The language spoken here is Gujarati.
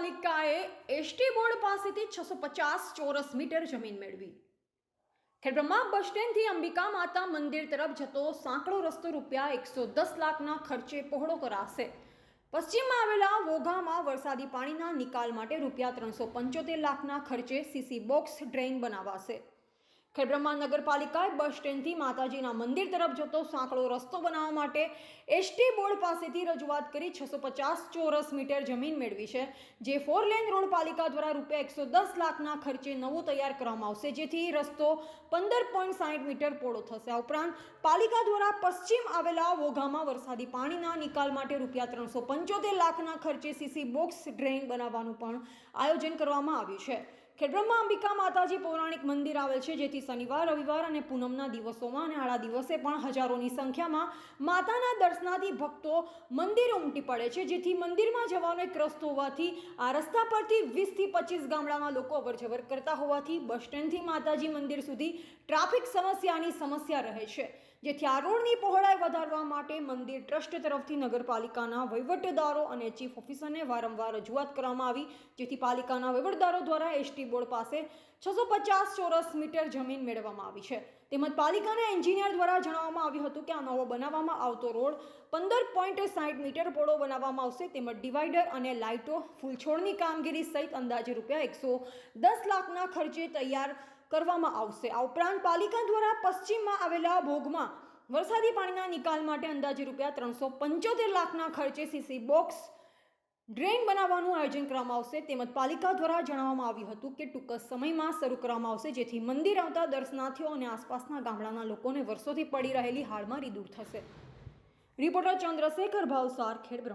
નગરપાલિકાએ એસટી બોર્ડ પાસેથી છસો પચાસ ચોરસ મીટર જમીન મેળવી. ખેડબ્રહ્મા બસ સ્ટેન્ડથી અંબિકા માતા મંદિર તરફ જતો સાંકડો રસ્તો રૂપિયા એકસો દસ લાખના ખર્ચે પહોળો કરાશે. પશ્ચિમમાં આવેલા વોઘામાં વરસાદી પાણીના નિકાલ માટે રૂપિયા ત્રણસો પંચોતેર લાખના ખર્ચે સીસી બોક્સ ડ્રેઇન બનાવાશે. ખેડબ્રહ્મા નગરપાલિકાએ બસ સ્ટેન્ડથી માતાજીના મંદિર તરફ જતો સાંકડો રસ્તો બનાવવા માટે એસટી બોર્ડ પાસેથી રજૂઆત કરી છસો પચાસ ચોરસ મીટર જમીન મેળવી છે, જે ફોર લેન રોડ પાલિકા દ્વારા રૂપિયા એકસો દસ લાખના ખર્ચે નવો તૈયાર કરવામાં આવશે, જેથી રસ્તો પંદર પોઈન્ટ સાઠ મીટર પહોળો થશે. આ ઉપરાંત પાલિકા દ્વારા પશ્ચિમ આવેલા વોઘામાં વરસાદી પાણીના નિકાલ માટે રૂપિયા ત્રણસો પંચોતેર લાખના ખર્ચે સીસી બોક્સ ડ્રેઇન બનાવવાનું પણ આયોજન કરવામાં આવ્યું છે. ખેડબ્રહ્મા અંબિકા માતાજી પૌરાણિક મંદિર આવેલ છે, જેથી શનિવાર, રવિવાર અને પૂનમના દિવસોમાં અને આડા દિવસે પણ હજારોની સંખ્યામાં માતાના દર્શનાથી ભક્તો મંદિર ઉમટી પડે છે, જેથી મંદિરમાં જવાનો એક રસ્તો હોવાથી આ રસ્તા પરથી વીસથી પચીસ ગામડામાં લોકો અવરજવર કરતા હોવાથી બસ સ્ટેન્ડથી માતાજી મંદિર સુધી ટ્રાફિક સમસ્યાની સમસ્યા રહે છે, જેથી આ રોડની પહોળાઈ વધારવા માટે મંદિર ટ્રસ્ટ તરફથી નગરપાલિકાના વહીવટદારો અને ચીફ ઓફિસરને વારંવાર રજૂઆત કરવામાં આવી, જેથી પાલિકાના વહીવટદારો દ્વારા એસટી બોર્ડ પાસે છસો પચાસ ચોરસ મીટર જમીન મેળવવામાં આવી છે. તેમજ પાલિકાના એન્જિનિયર દ્વારા જણાવવામાં આવ્યું હતું કે આ નવો બનાવવામાં આવતો રોડ પંદર પોઈન્ટ સાઠ મીટર પહોળો બનાવવામાં આવશે. તેમજ ડિવાઈડર અને લાઇટો ફૂલછોડની કામગીરી સહિત અંદાજે રૂપિયા એકસો દસ લાખના ખર્ચે તૈયાર કરવામાં આવશે. આ ઉપરાંત પાલિકા દ્વારા પશ્ચિમમાં આવેલા ભોગમાં વરસાદી પાણીના નિકાલ માટે અંદાજે રૂપિયા ત્રણસો પંચોતેર લાખના ખર્ચે સીસી બોક્સ ડ્રેઇન બનાવવાનું આયોજન કરવામાં આવશે. તેમજ પાલિકા દ્વારા જણાવવામાં આવ્યું હતું કે ટૂંક સમયમાં શરૂ કરવામાં આવશે, જેથી મંદિર આવતા દર્શનાર્થીઓ અને આસપાસના ગામડાના લોકોને વર્ષોથી પડી રહેલી હાડમારી દૂર થશે. રિપોર્ટર ચંદ્રશેખર ભાવસાર, ખેડ